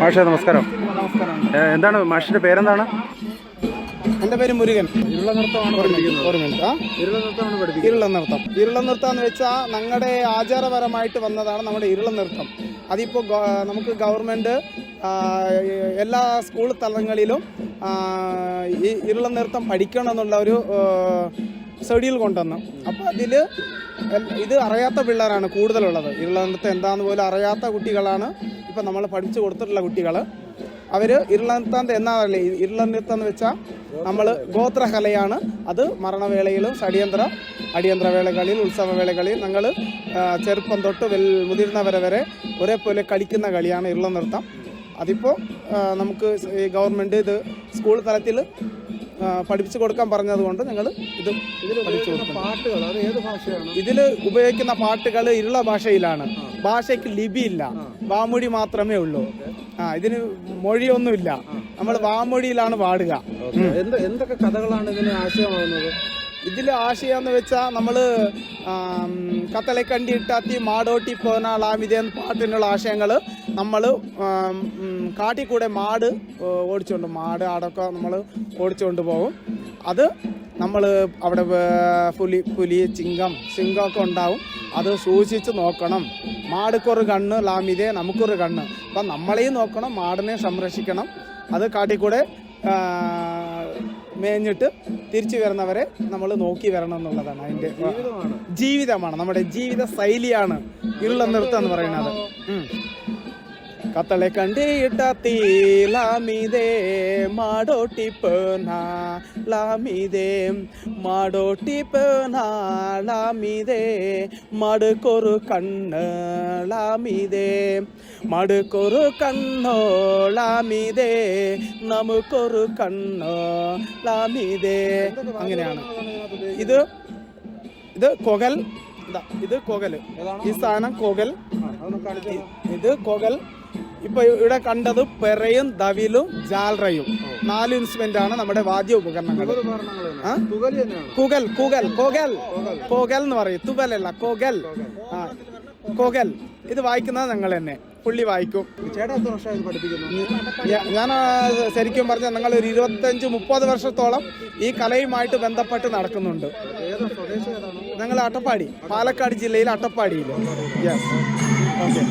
മാഷേ നമസ്കാരം. എന്താണ് മാഷിന്റെ പേരെന്താണ്? എന്റെ പേര് മുരുകൻ. ഇരുള നൃത്തമാണ് ഇരുള നൃത്തം ഇരുള നൃത്തം. എന്ന് വെച്ചാൽ ഞങ്ങളുടെ ആചാരപരമായിട്ട് വന്നതാണ് നമ്മുടെ ഇരുള നൃത്തം. അതിപ്പോ നമുക്ക് ഗവൺമെന്റ് എല്ലാ സ്കൂൾ തലങ്ങളിലും ഈ ഇരുള നൃത്തം പഠിക്കണം എന്നുള്ള ഒരു ഷെഡ്യൂൾ കൊണ്ടുവന്നു. അപ്പോൾ അതിൽ ഇത് അറിയാത്ത പിള്ളേരാണ് കൂടുതലുള്ളത്. ഇരുള നൃത്തം എന്താണെന്ന് പോലും അറിയാത്ത കുട്ടികളാണ് ഇപ്പം നമ്മൾ പഠിച്ചു കൊടുത്തിട്ടുള്ള കുട്ടികൾ. അവർ ഇരുള എന്നാ എന്നാണല്ലേ ഇരുള നൃത്തം എന്ന് വെച്ചാൽ നമ്മൾ ഗോത്രകലയാണ്. അത് മരണവേളയിലും ഷടിയന്ത്ര അടിയന്തര വേളകളിൽ ഉത്സവവേളകളിൽ ഞങ്ങൾ ചെറുപ്പം തൊട്ട് വെൽ മുതിർന്നവരെ വരെ ഒരേപോലെ കളിക്കുന്ന കളിയാണ് ഇരുള നൃത്തം അതിപ്പോൾ നമുക്ക് ഈ ഗവൺമെന്റ് ഇത് സ്കൂൾ തലത്തിൽ പഠിപ്പിച്ചു കൊടുക്കാൻ പറഞ്ഞതുകൊണ്ട് ഞങ്ങൾ ഇത് പഠിച്ചു ഭാഷയാണ്? ഇതിൽ ഉപയോഗിക്കുന്ന പാട്ടുകൾ ഇരുള ഭാഷയിലാണ്. ഭാഷയ്ക്ക് ലിപിയില്ല. വാമൊഴി മാത്രമേ ഉള്ളൂ. ആ ഇതിന് മൊഴിയൊന്നുമില്ല. നമ്മൾ വാമൊഴിയിലാണ് പാടുക. എന്ത് എന്തൊക്കെ കഥകളാണ് ഇതിന് ആശയമാകുന്നത്? ഇതിൽ ആശയം എന്ന് വെച്ചാൽ നമ്മൾ കത്തളെ കണ്ടിട്ടാത്തി മാടോട്ടി പോനാളാമിത എന്ന പാട്ടിനുള്ള ആശയങ്ങൾ നമ്മൾ കാട്ടിക്കൂടെ മാട് ഓടിച്ചുകൊണ്ട് മാട് ആടൊക്കെ നമ്മൾ ഓടിച്ചുകൊണ്ട് പോകും. അത് നമ്മൾ അവിടെ പുലി പുലി ചിങ്കം ചിങ്കമൊക്കെ ഉണ്ടാവും. അത് സൂക്ഷിച്ച് നോക്കണം. മാടുക്കൊരു കണ്ണ് ലാമിതേ നമുക്കൊരു കണ്ണ്. അപ്പം നമ്മളെയും നോക്കണം മാടിനെ സംരക്ഷിക്കണം. അത് കാട്ടിക്കൂടെ മേഞ്ഞിട്ട് തിരിച്ചു വരുന്നവരെ നമ്മൾ നോക്കി വരണം എന്നുള്ളതാണ് അതിന്റെ ജീവിതമാണ്. നമ്മുടെ ജീവിത ശൈലിയാണ് ഇരുള നൃത്തം എന്ന് പറയുന്നത്. കത്തളെ കണ്ടിട്ട തീലാമിതേ മാടോട്ടി പേന ലാമിതേ മാടോട്ടി പേന ലാമിതേ മടുക്കൊരു കണ്ണ് ലാമിതേ മടുക്കൊരു കണ്ണോ ലാമിതേ നമുക്കൊരു കണ്ണോ ലാമിതേ അങ്ങനെയാണ്. ഇത് ഇത് കൊകൽ ഇതാ കൊകൽ. ഈ സാധനം കൊകൽ. ഇത് കൊകൽ ഇപ്പൊ ഇവിടെ കണ്ടത് പെറയും ദവിലും ജാൽറയും. നാല് ഇൻസ്ട്രുമെന്റ് ആണ് നമ്മുടെ വാദ്യ ഉപകരണങ്ങൾ. കുകൽ കുകൽ കൊകൽ. കൊകൽ. എന്ന് പറയും. തുകലല്ല കൊകൽ. ആ. കൊകൽ. ഇത് വായിക്കുന്നത് ഞങ്ങൾ തന്നെ. പുള്ളി വായിക്കും. ഞാൻ ശരിക്കും പറഞ്ഞാൽ ഞങ്ങൾ ഒരു ഇരുപത്തഞ്ച് മുപ്പത് വർഷത്തോളം ഈ കലയുമായിട്ട് ബന്ധപ്പെട്ട് നടക്കുന്നുണ്ട്. ഞങ്ങൾ അട്ടപ്പാടി പാലക്കാട് ജില്ലയിൽ അട്ടപ്പാടിയിൽ യെസ് ഓക്കെ